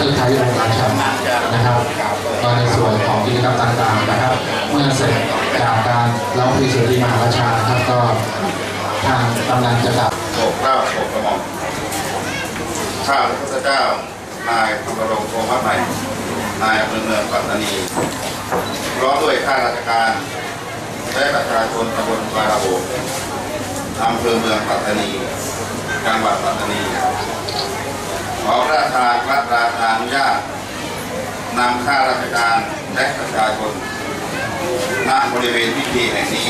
เจ้าชายโรงราชันนะครับก็ในส่วนของกิจกรรมต่างๆนะครับ เมื่อเสร็จจากการร้องเพลงเสรีมหาราชาครับก็ทางกำลังจะกลับโปรดเกล้าโปรดกระหม่อมข้าพระพุทธเจ้านายธรรมรงค์โทมัสใหม่นายอำเภอเมืองปัตตานีร้อมด้วยข้าราชการและประชาชนตำบลบาราโบอำเภอเมืองปัตตานีจังหวัดปัตตานี อพระราชทานพระราชานุญาตนำข้าราชการและประชาชนณบริเวณพิธีแห่งนี้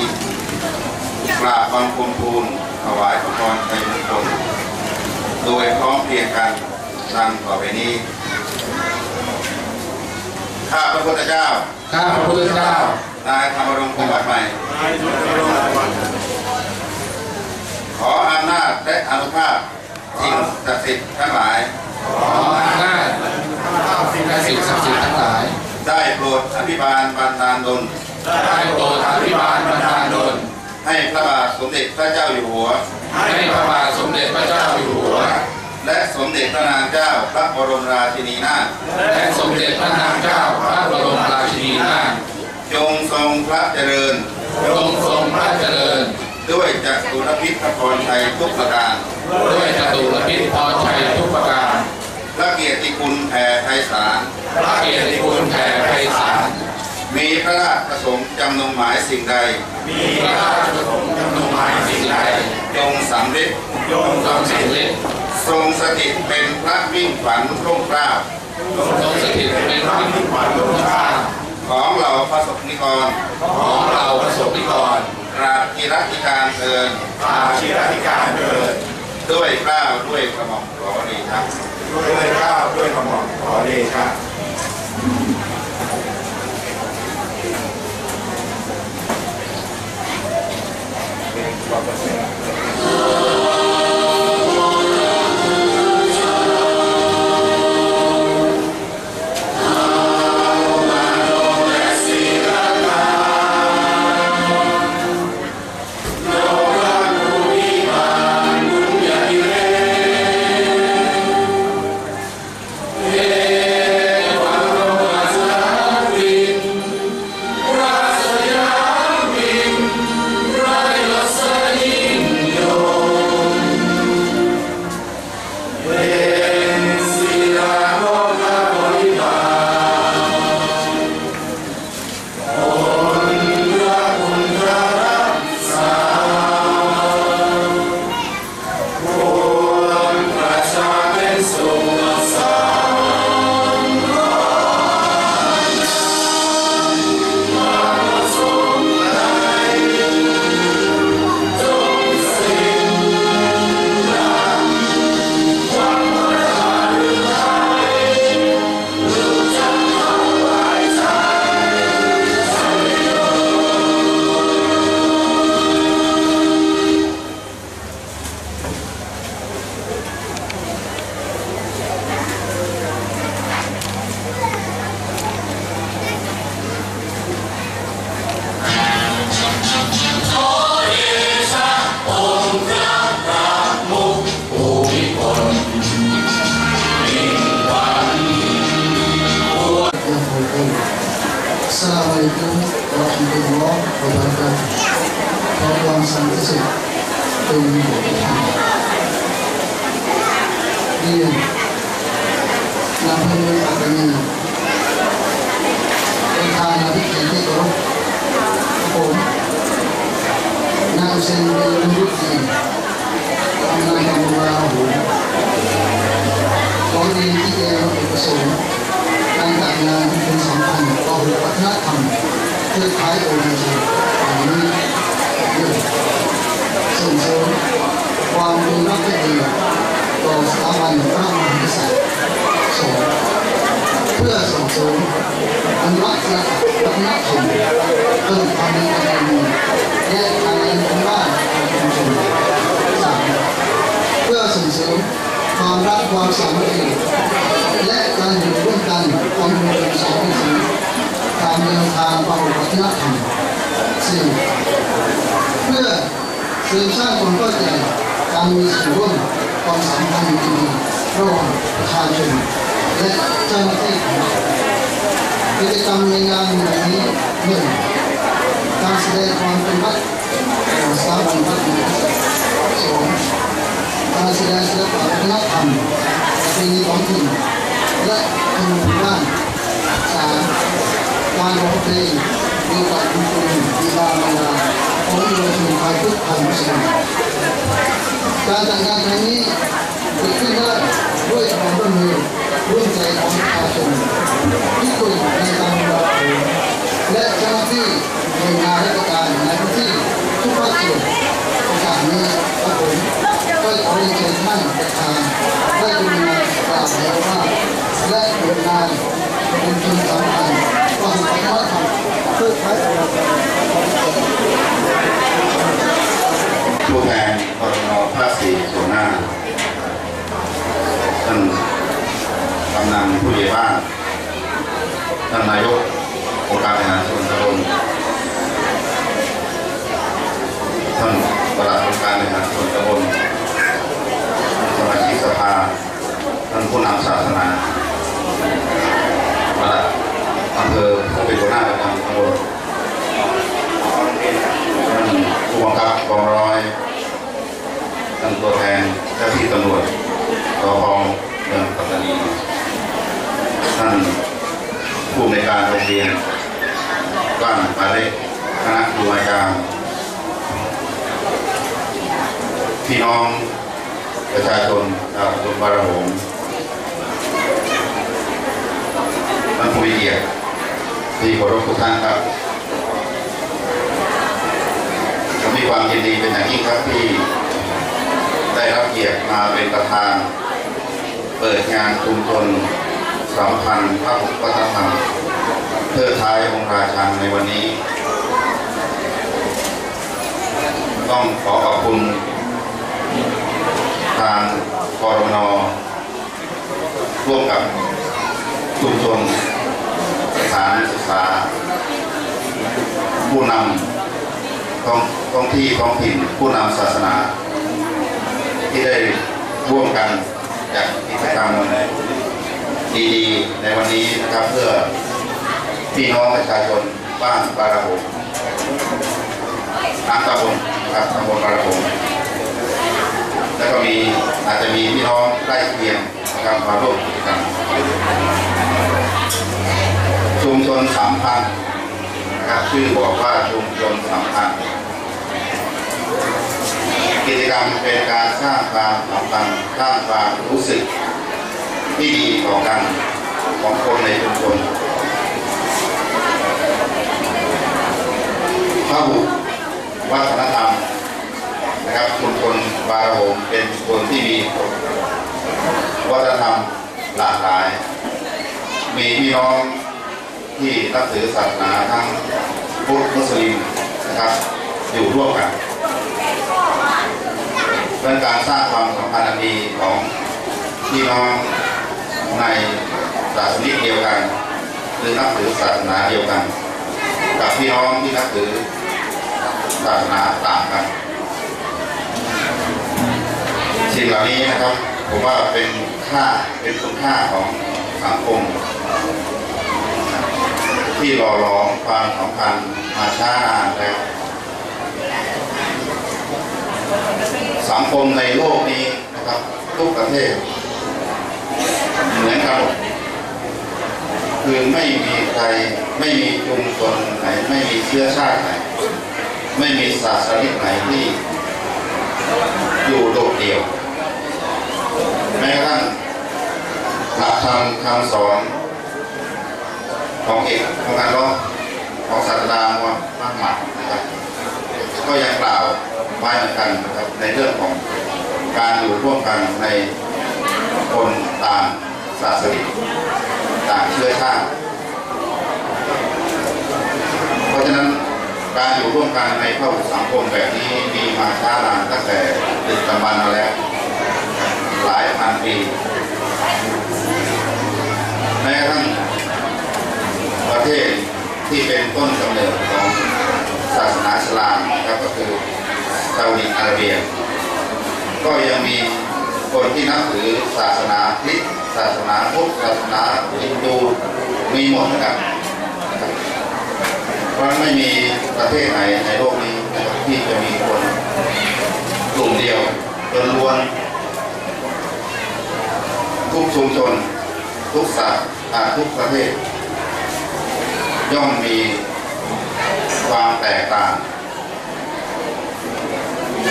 กราบบังคมทูลถวายพระพรชัยมงคลโดยพร้อมเพรียงกันดังต่อไปนี้ข้าพระพุทธเจ้า ข้าพระพุทธเจ้า นายธรรมรงค์คงวัดใหม่ ขออำนาจและอนุภาพสิ่งศักดิ์สิทธิ์ทั้งหลาย ขออำนาจและสิ่งศักดิ์สิทธิ์ทั้งหลาย ได้โปรดอภิบาลบันดาลดลได้โปรดอภิบาลบรรดาลดลให้พระบาทสมเด็จพระเจ้าอยู่หัว ให้พระบาทสมเด็จพระเจ้าอยู่หัว และสมเด็จพระนางเจ้าพระบรมราชินีนาถ และสมเด็จพระนางเจ้าพระบรมราชินีนาถ จงทรงพระเจริญทรงทรงพระเจริญ ด้วยจักรุรพิษพรชัยทุกประการ ด้วยจตุรพิษพรชัยทุกประการ ระเกียรติคุณแผ่ไพศาล พระเกียรติคุณแผ่ไพศาล มีพระราชประสงค์จำนงหมายสิ่งใด มีพระราชประสงค์จำนงหมายสิ่งใดจงสำเร็จยงทรงสำเร็จทรงสถิตเป็นพระวิ่งฝันร่มเกล้าทรงสถิตเป็นพระมิตรขวัญลูกข้าของเหล่าพระสงฆ์นิกร ของเราประสบนิกรกราบกีรัติการเอินอาชีรธิการเกิดด้วยเกล้าวด้วยกระหม่อมขอดีครับ ด้วยเกล้าด้วยกระหม่อมขอเดชะความประริฐ กำนันตำบลราหูขอเรียนที่แก่เอกประสง ค์กวัฒนธรรมเพื่อท้ายโอเชียอย่างนี้ในหนึ่งส่งเสริมความดีรักและดีต่อสถาบันพระมหากษัตริย์สองเพื่อส่งเสริมอนุรักษ์วัฒนธรรมเพิ่มความมีประเพณีและการเรียนรู้บ้านของชุมชนสามเพื่อส่งเสริมความรักความสามัคคีและการอยู่ร่วมกันของชุมชนสามัคคีามแนวทางความวัฒนธรรมสี่เพื่อสริมสร้างความเข้าใจการมีส่วนร่วมความสัมพันธ์ที่ดีระหว่างประชาชนและเจ้าหน้าที่ของรัฐกิจกรรมในงานแบบนี้หนึ่งการแสดงความเป็นรักของสถาบันพระมหากษัตริย์สองการแสดงศิลปะวัฒนธรรมประเพณีท้องถิ่นและขนมบ้านสามการร้องเพลงเกี่ยวกับคุณครูดีบาบาลา ของเยาวชนไทยทุกคนมุสลิการจัดงานครั้งนี้เกิดขึ้นได้ด้วยความร่วมมือร่วมใจของประชาชนที่คุยในการดูแลและเจ้าหน้าที่หน่วยงานราชการในพื้นที่ทุกภาคส่วนโอกาสนี้กระผมก็ขอเรียนเชิญท่านประธานได้กรุณากล่าวแล้วว่าและหน่วยงานเป็นชุมสำคัญความวัฒนธรรมเพื่อใช้ประโยชน์ ผู้แทนกรนภาคสี่ส่วนหน้าท่านกำนันผู้ใหญ่บ้านท่านนายกองค์การบริหารส่วนตำบลท่านประหลัดองค์การบริหารส่วนตำบลสมาชิกสภา ท่านผู้นำศาสนาประหลัดอำเภอผู้เป็นหัวหน้าประจำตำบล ท่านผู้บังคับกองร้อยท่านตัวแทนเจ้าที่ตำรวจรอพงเมืองปัตตานีท่านผู้ในการโรงเรียนบ้านปาเล็กคณะครูอาจารพี่น้องประชาชนชาวตำบลบาระหงท่านผู้มีเกียรติที่เคารพทุกท่านครับ ผ มีความยินดีเป็นอย่างยิ่งครับที่ ได้รับเกียรติมาเป็นประธาน เปิดงานชุมชนสัมพันธ์พระวัฒนธรรมเพื่อท้ายองค์ราชันในวันนี้ ต้องขอขอบคุณ ทางกรมนร่วมกับชุมชนสถานศึกษา ผู้นำ ท้องท้องที่ท้องถิ่นผู้นำศาสนา ที่ได้ร่วมกันจัดกิจกรรมดีๆในวันนี้นะครับเพื่อพี่น้องประชาชนบ้านบาราหงน้ำตำบลนะครับตำบลบาราหงแล้วก็มีอาจจะมีพี่น้องใกล้เคียงนะครับมาร่วมกิจกรรมชุมชนสามพัน นะครับชื่อบอกว่าชุมชนสัมพันธ์กิจกรรมเป็นการสร้างความสัมพันธ์สร้างความรู้สึกที่ดีต่อกันของคนในชุมชนพหุวัฒนธรรมนะครับชุมชนบาระโหมเป็นชุมชนที่มีวัฒนธรรมหลากหลาย มีพี่น้อง ที่นับถือศาสนาทั้งพุทธมุสลิมนะครับอยู่ร่วมกันเป็นการสร้างความสัมพันธ์ดีของพี่น้องในศาสนิกเดียวกันหรือนับถือศาสนาเดียวกัน กับพี่น้องที่นับถือศาสนาต่างกันสิ่งเหล่านี้นะครับผมว่าเป็นค่าเป็นคุณค่าของสังคม ที่หล่อหลอมความสัมพันธ์มาช้านานแล้ว สังคมในโลกนี้นะครับทุกประเทศ เหมือนกันคือไม่มีใครไม่มีชุมชนไหน ไม่มีเชื้อชาติไหน ไม่มีศาสนาไหนที่ อยู่โดดเดี่ยว แม้กระทั่งหลักธรรมคำสอน ของเอกของการร้องของศาสดามามากมายนะครับก็ยังกล่าวไว้เหมือนกันนะครับในเรื่องของการอยู่ร่วมกันในคนต่างศาสนาต่างเชื้อชาติเพราะฉะนั้นการอยู่ร่วมกันในครอบสังคมแบบนี้มีมาช้านานตั้งแต่ดึกดำบรรพ์มาแล้ว หลายพันปีแม้กระทั่ง ประเทศที่เป็นต้นกำเนิดของศาสนาอิสลามนะครับก็คือซาอุดิอาระเบีย ก็ยังมีคนที่นับถือศาสนาคริสต์ศาสนาพุทธศาสนาฮินดูมีหมดนะครับเพราะไม่มีประเทศไหนในโลกนี้นะครับที่จะมีคนกลุ่มเดียวล้วนทุกชุมชนทุกศาสนาทุกประเทศ ย่อมมีความแตกต่าง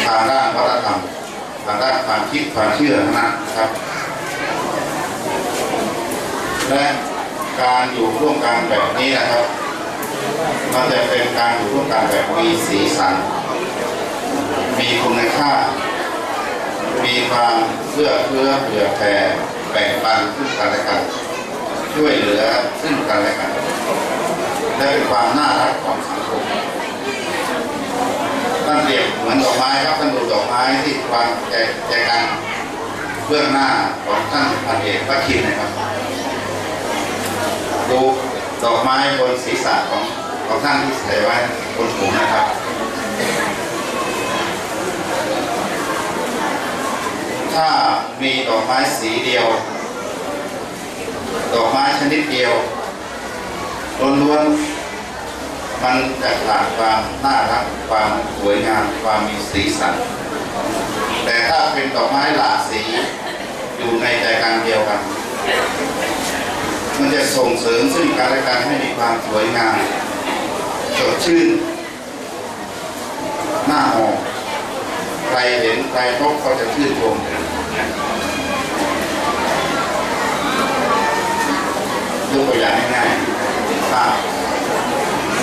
ทางด้านวัฒนธรรมทางด้านความคิดความเชื่อนั้นนะครับ และการอยู่ร่วมกันแบบนี้นะครับ มันจะเป็นการอยู่ร่วมกันแบบมีสีสัน มีคุณค่า มีความเพื่อเพื่อเผื่อแผ่แบ่งปันซึ่งกันและกันช่วยเหลือซึ่งกันและกัน และเป็นความน่ารักของสังคมท่านเปรียบเหมือนดอกไม้ครับท่านดูดอกไม้ที่วางใจใจกันเบื้องหน้าของท่านพันเอกพระคินนะครับดูดอกไม้บนศีรษะของของท่านที่ใส่ไว้บนหัวนะครับถ้ามีดอกไม้สีเดียว ดอกไม้ชนิดเดียว ล้วนๆมันจะขาดความน่ารักความสวยงามความมีสีสัน แต่ถ้าเป็นดอกไม้หลากสีอยู่ในใจกลางเดียวกัน มันจะส่งเสริมซึ่งกันและกันให้มีความสวยงามสดชื่นหน้าหอมใครเห็นใครพบเขาจะชื่นชมยกตัวอย่างง่ายาพ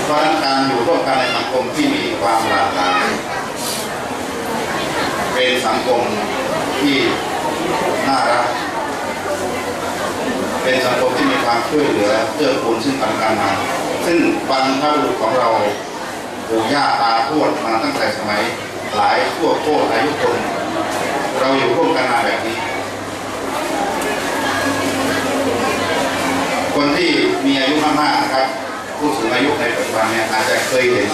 เพราะนั้นการอยู่ร่วมกันในสังคมที่มีความหลากหลายเป็นสังคมที่น่ารัก เป็นสังคมที่มีความช่วยเหลือเกื้อกูลซึ่งกันและกันมาซึ่งบรรพบุรุษของเราปู่ย่าตาทวดมาตั้งแต่สมัยหลายทั่วโคตรอายุคน เราอยู่ร่วมกันมาแบบนี้ คนที่มีอายุมากๆนะครับ ผู้สูงอายุในปัจจุบันเนี่ยอาจจะเคยเห็น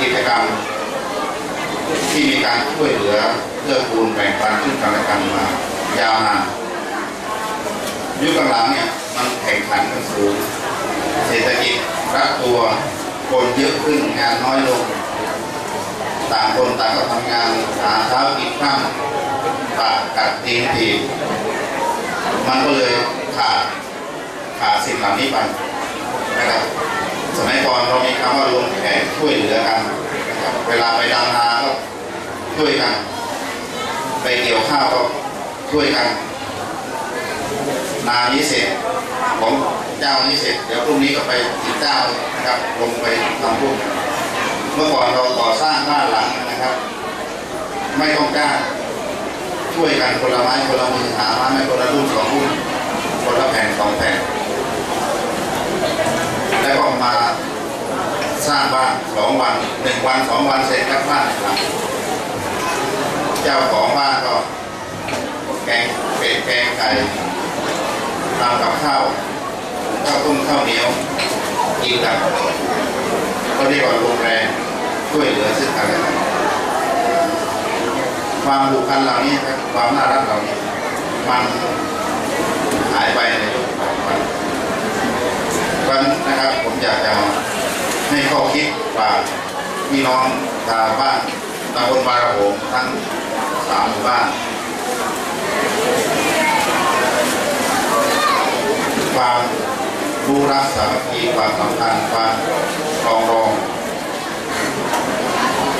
กิจกรรม ที่มีการช่วยเหลือเพื่อกูลแบ่งปันซึ่งกันและกันมายาวนานยุคหลังเนี่ยมันแข่งขันกันสูงเศรษฐกิจรักตัวคนเยอะขึ้นงานน้อยลง ต่างคนต่างก็ทำงานหาเช้ากินข้ามปากกัดตีนทีมันก็เลยขาด ขาดสิ่งเหล่านี้ไปนะครับสมัยก่อนเรามีคำว่าลงแขกช่วยเหลือกันนะครับเวลาไปดำนาก็ช่วยกัน ไปเกี่ยวข้าวก็ช่วยกัน นานี้เสร็จของเจ้านี้เสร็จเดี๋ยวพรุ่งนี้ก็ไปอีกเจ้านะครับลงไปทำพุ่มเมื่อก่อนเราก่อสร้างบ้านหลังนะครับ ไม่ต้องกล้าช่วยกันคนละไม้คนละมือหาไม้ไม่คนละรุ่นสองรุ่นคนละแผ่นสองแผ่น แล้วก็มาสร้างบ้านสองวันหนึ่งวันสองวันเสร็จครับบ้านหลังเจ้าของบ้านก็แกงเป็ดแกงไก่ทำกับข้าวข้าวต้มข้าวเหนียวกินกันก็เรียกว่าโรงแรมช่วยเหลือซึ่งกันและกันความผูกพันเหล่านี้ครับความน่ารักเหล่านี้มันหายไปใน เพราะนั้นนะครับผมอยากจะให้ข้อคิดฝากพี่น้องชาวบ้านตำบลบาระโหมทั้งสามหมู่บ้านความรู้รักสามัคคีความสำคัญความรองรอง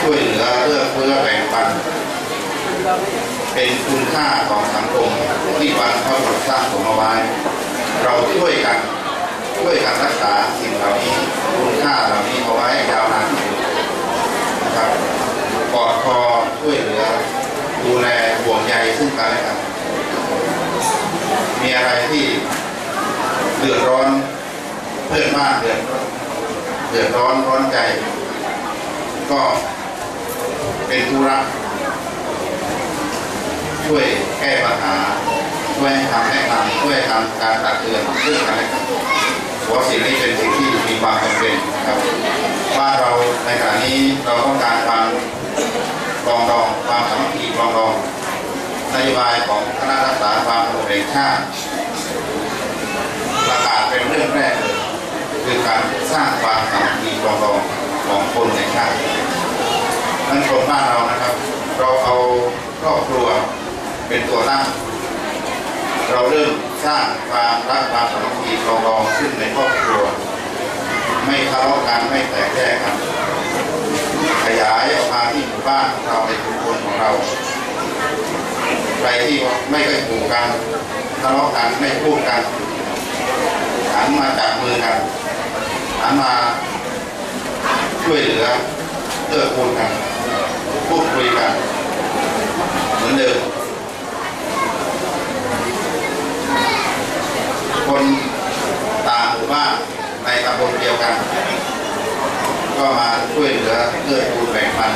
ช่วยเหลือเอื้อเฟื้อแบ่งปัน เป็นคุณค่าของสังคมที่บรรพบุรุษสร้างสมเอาไว้ เราช่วยกัน ช่วยการรักษาสิ่งเหล่านี้คุณค่าเหล่านี้เอาไว้ยาวนานที่สุดนะครับกอดคอช่วยเหลือดูแลห่วงใยซึ่งกันและกันมีอะไรที่เดือดร้อนเพื่อนบ้านเดือดเดือดร้อนร้อนใจ ก็เป็นธุระช่วยแก้ปัญหาช่วยทำแนะนำช่วยทำการตัดเตือนเรื่องอะไรกัน เพราะสิ่งนี้เป็นสิ่งที่มีความจำเป็นครับว่าเราในขณะนี้เราต้องการความรองดองความสามัคคีรองดองนโยบายของคณะรักษาความสงบแห่งชาติประกาศเป็นเรื่องแรกคือการสร้างความสามัคคีรองดองของคนในชาตินั่นคนบ้านเรานะครับ เราเอาครอบครัวเป็นตัวตั้งเราเริ่ม สร้างความรักความสามัคคีปรองดองขึ้นในครอบครัว ไม่ทะเลาะกันไม่แตกแยกกัน ขยายออกมาที่หมู่บ้านของเราในชุมชนของเราใครที่ไม่เคยถูกกันทะเลาะกันไม่พูดกันหันมาจับมือกันหันมาช่วยเหลือเอื้อกูลกันพูดคุยกันเหมือนเดิม คนต่างหมู่บ้านในตำบลเดียวกัน ก็มาช่วยเหลือเอื้อกูลแบ่งปัน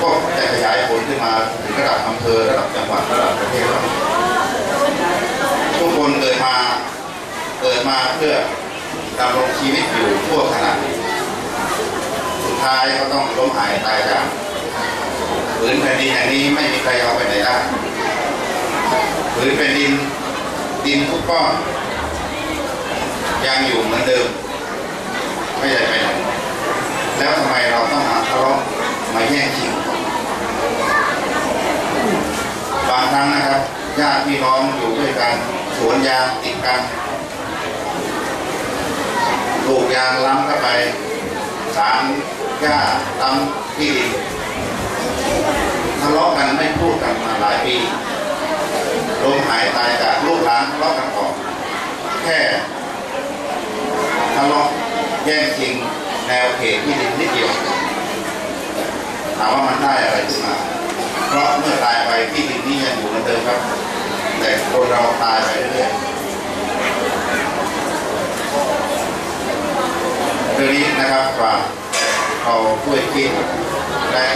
ก็จะขยายผลขึ้นมาถึงระดับอำเภอระดับจังหวัดระดับประเทศทุกคนเกิดมาเกิดมาเพื่อดำรงชีวิตอยู่ทั่วขณะสุดท้ายก็ต้องล้มหายตายจากผืนแผ่นดินแห่งนี้ไม่มีใครเอาไปไหนได้ผืนแผ่นดิน ดินทุกก้อนยังอยู่เหมือนเดิม ไม่ได้ไปไหนแล้วทำไมเราต้องมาทะเลาะมาแย่งชิงบางครั้งนะครับญาติพี่น้องอยู่ด้วยกันสวนยางติดกันปลูกยางล้ำเข้าไปสารหญ้าล้ำที่ดินทะเลาะกันไม่พูดกันมาหลายปี ลมหายตายจากลูกหลานทะเลาะกันก่อนแค่ทะเลาะแย่งชิงแนวเขตที่ดินนิดเดียวถามว่ามันได้อะไรขึ้นมา เพราะเมื่อตายไปที่ดินนี้ยังอยู่เหมือนเดิมครับ แต่คนเราตายไปเรื่อยๆเรื่องนี้นะครับฝากเอาช่วยคิดและ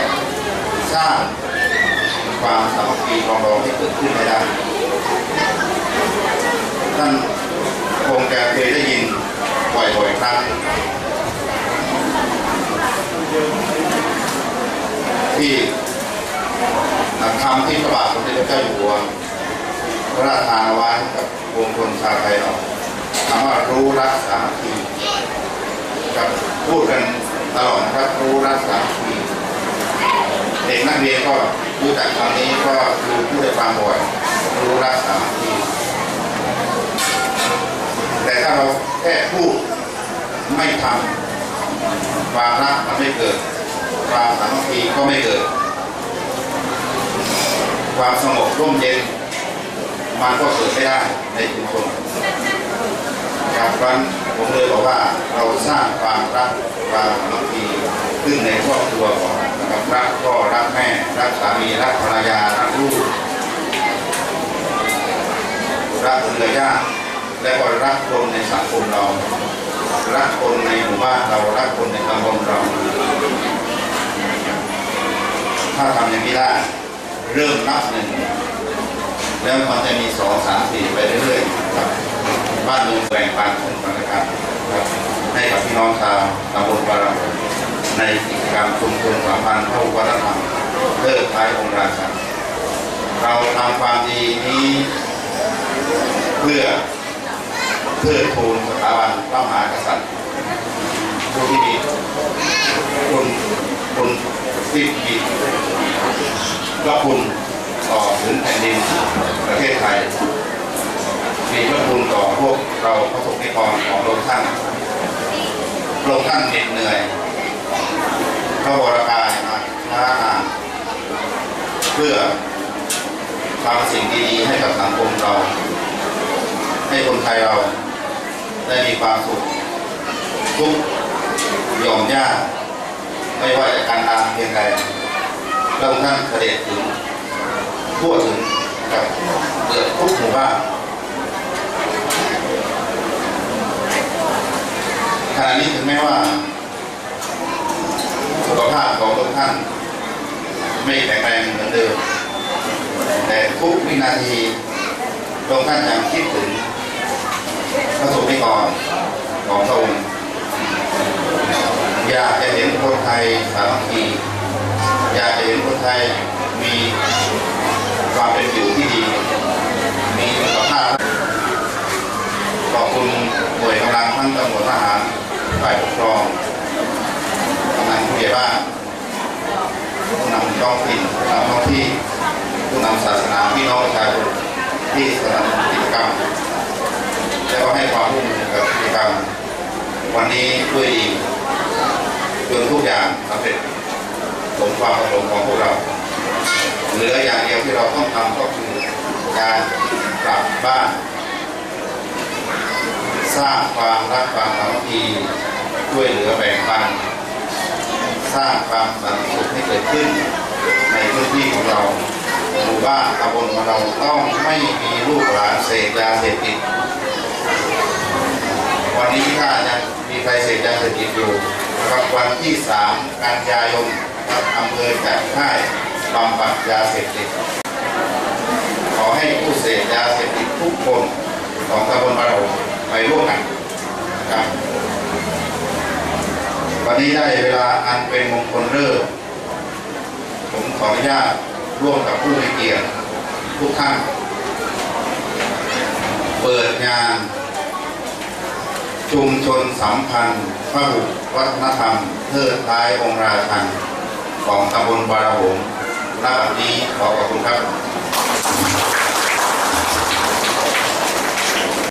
สร้างความสามัคคีปรองดองให้เกิดขึ้นให้ได้ ท่านคงจะเคยได้ยินบ่อยๆครั้งที่คำที่พระบาทสมเด็จพระเจ้าอยู่หัวพระราชทานไว้ให้กับวงชนชาวไทยเราคำว่ารู้รักสามีกับพูดกันตลอดนะครับรู้รักสามีเด็กนักเรียนก็รู้จักคำนี้ก็คือพูดได้ฟังบ่อยรู้รักสามี ถ้าเราแค่พูดไม่ทำความรักมันไม่เกิด ความสามัคคีก็ไม่เกิด ความสงบร่มเย็นมันก็เกิดไม่ได้ในชุมชนครับเพราะนั้นผมเลยบอกว่าเราสร้างความรักความสามัคคีขึ้นในครอบครัวก่อนนะครับรักพ่อรักแม่รักสามีรักภรรยารักลูกรักเครือญาติ และก็รักคนในสังคมเรา รักคนในหมู่บ้านเรารักคนในตำบลเรา ถ้าทำอย่างนี้ได้เริ่มนับหนึ่งแล้วมันจะมีสองสามสี่ไปเรื่อยๆครับบ้านเมืองแบ่งปันซึ่งกันและกันครับให้กับพี่น้องชาวตำบลบาราในกิจกรรมชุมชนสัมพันธ์เข้าวัฒนธรรมเลิกท้ายองค์ราชาเราทำความดีนี้เพื่อ เพื่อทูลสถาบันพระมหากษัตริย์ผู้ที่มีคุณคุณที่มีพระคุณต่อถึงแผ่นดินประเทศไทยมีพระคุณต่อพวกเราพระสงฆ์นิกรของพระองค์ท่านพระองท่านเหน็ดเหนื่อยพระวรกายมาช้านานเพื่อทำสิ่งดีๆให้กับสังคมเรา ให้คนไทยเรา ได้มีความสุขทุกยอมย่าไม่ว่าจะการงานเพียงใดพระองค์ท่านเสด็จถึงทั่วถึงกับเกือบทุกหมู่บ้านขณะนี้ถึงแม้ว่า สุขภาพของทุกท่าน ไม่แข็งแรงเหมือนเดิม แต่ทุกวินาทีพระองค์ท่านยังคิดถึง ระสงฆ์นิกรของพระองค์อยากจะเห็นคนไทยสามัคคีอยากจะเห็นคนไทยมีความเป็นอยู่ที่ดี มีสุขภาพขอบคุณหน่วยกำลังทั้งตำรวจทหารฝ่ายปกครองกำลังผู้ใหญ่บ้านผู้นำท้องถิ่นผู้นำท้องที่ผู้นำศาสนาพี่น้องประชาชนที่สนับสนุนกิจกรรม และก็ให้ความร่วมมือกับกิจกรรมวันนี้ด้วยดีจนทุกอย่างสำเร็จสมความประสงค์ของพวกเราเหลืออย่างเดียวที่เราต้องทำก็คือการกลับบ้านสร้างความรักความสามัคคีช่วยเหลือแบ่งปัน สร้างความสันติสุขให้เกิดขึ้น ในพื้นที่ของเราหมู่บ้านตำบลของเราต้องไม่มีลูกหลานเสพยาเสพติด วันนี้ถ้ายังมีใครเสพยาเสพติดอยู่นะครับวันที่3กันยายนนะครับอำเภอจัดค่ายบำบัดยาเสพติดขอให้ผู้เสพยาเสพติดทุกคนของตำบลบาโรไปร่วมกันนะครับวันนี้ได้เวลาอันเป็นมงคลเลิกษ์ผมขออนุญาตร่วมกับผู้มีเกียรติทุกท่าน เปิดงาน ชุมชนสัมพันธ์พระหุวัฒนธรรมเทิดท้ายองค์ราชันของตำบลบาราหงส์ณบัดนี้ขอขอบคุณครับ